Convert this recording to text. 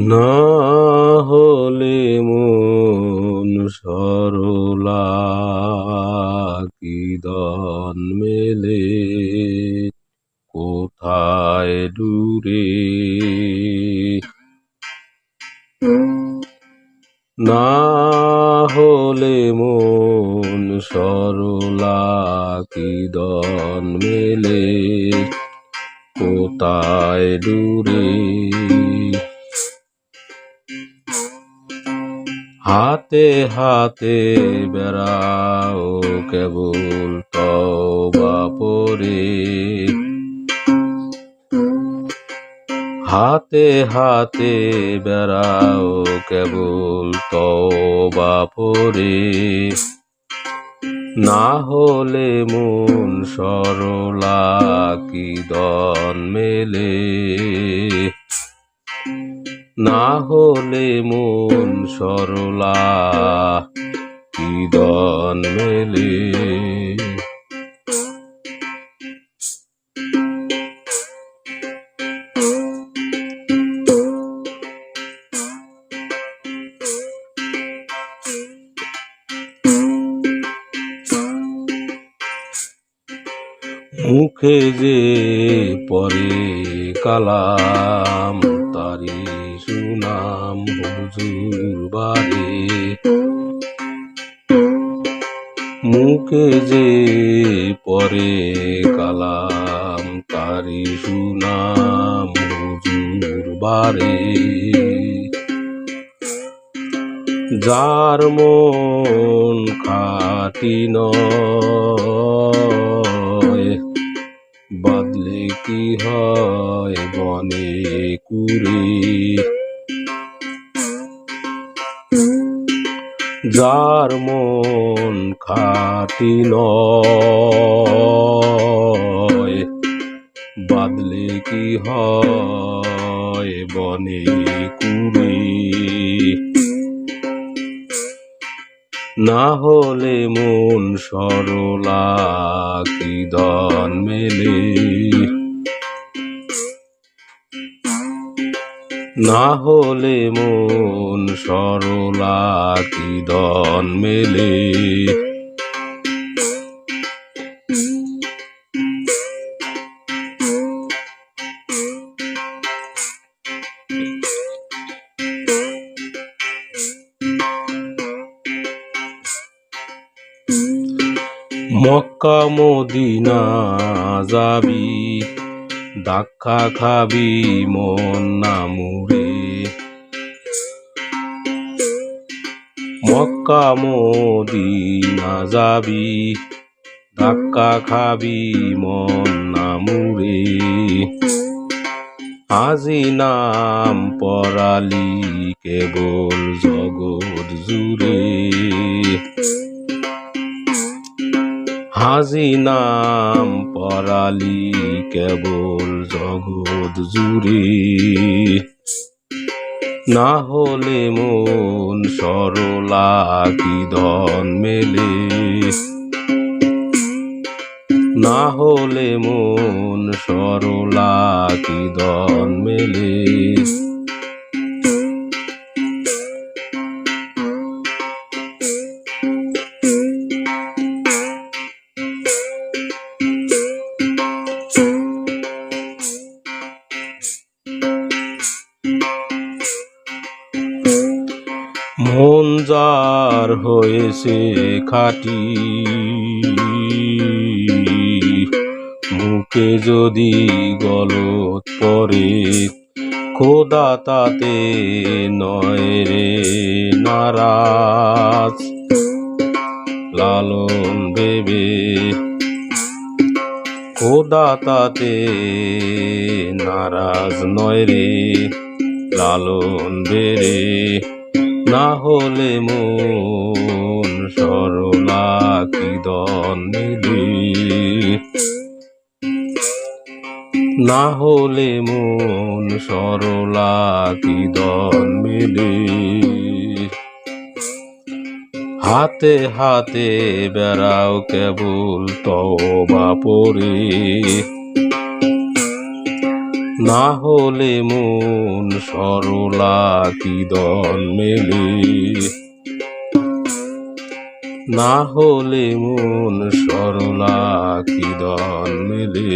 না হলে মন সরলা, কি মেলে? কোথায় দূরে? না হলে মন সরলা, কি দন মেলে? কোথায় দূরে? হাতে হাতে বেড়াও কেবল তবা হাতে হাতে বেড়াও কেবল তবা না হলে মন সরলা, কি দন মেলে? না হলে মন সরলা কি দন মেলে। মুখে যে পরে কালাম তারি সুনাম হুজুর বাড়ি। মুখে যে পরে কালাম তারি সুনাম হুজুর বাড়ি। যার মন খাটি নয়, বাদলে কি হয় বনে কুড়ে? যার মন খাটি নয় বাদলে কি হয় বনে কুড়ি? না হলে মন সরলা, কি দন মেলে? না হলে মন সরলা কি দন মেলে? মক্কা মদিনা যাবি দাক্ষা খাবি মন নামুরে মক্কা মদিনা যাবি ধাক্কা খাবি মন নামুরে আজি নাম পরালি কেবল জগৎ জুড়ে হাজি নাম পরালি কেবল জগৎ জুড়ে। না হলে মন সরলা কি ধন মেলে। না হলে মন সরলা কি ধন মেলে। যার হয়েছে খাটি। মুখে যদি গলত পরে খোদা তাতে নয় রে নারাজ। লালন বেবে খোদা তাতে নারাজ নয় রে, লালন বেড়ে না হলে মন সরলা কি দন মিলে? না হলে মন সরলা কি দন মিলে? হাতে হাতে বেড়াও কেবল তবা পরে না হলে মন সরলা কি দল মেলে? না হলে মন সরলা কি দল মেলে?